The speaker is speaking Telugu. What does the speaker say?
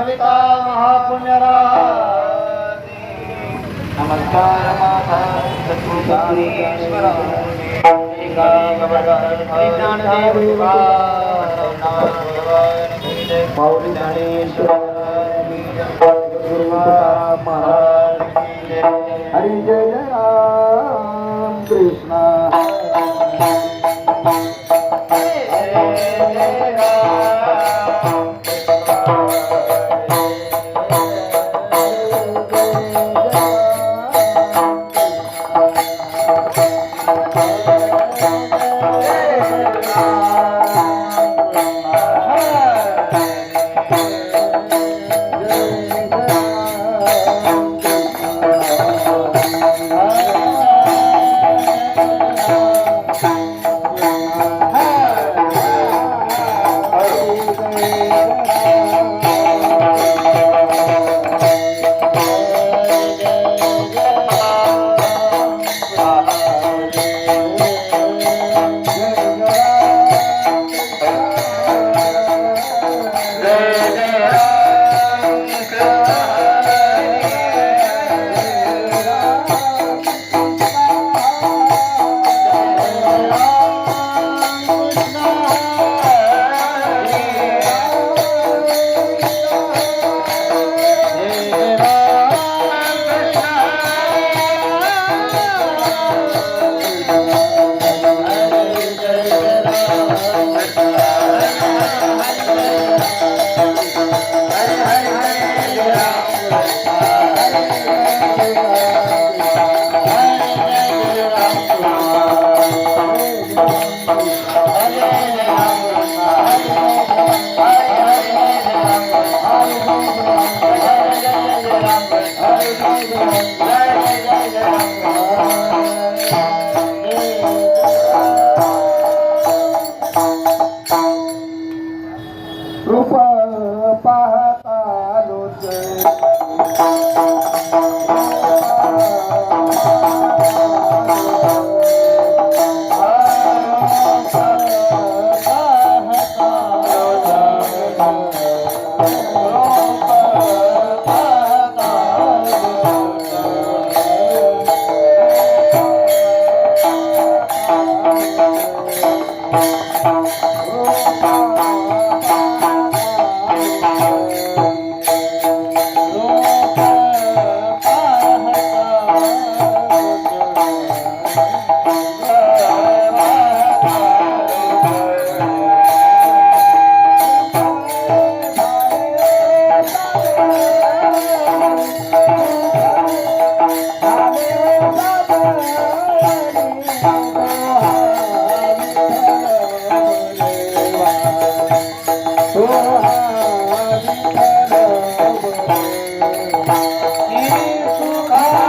కవితా మహాపుణ్యరా నమస్కార మాతా సత్పురుషాణీశ్వర హరి జయ రామ కృష్ణ रूप पाहता Oh, माधव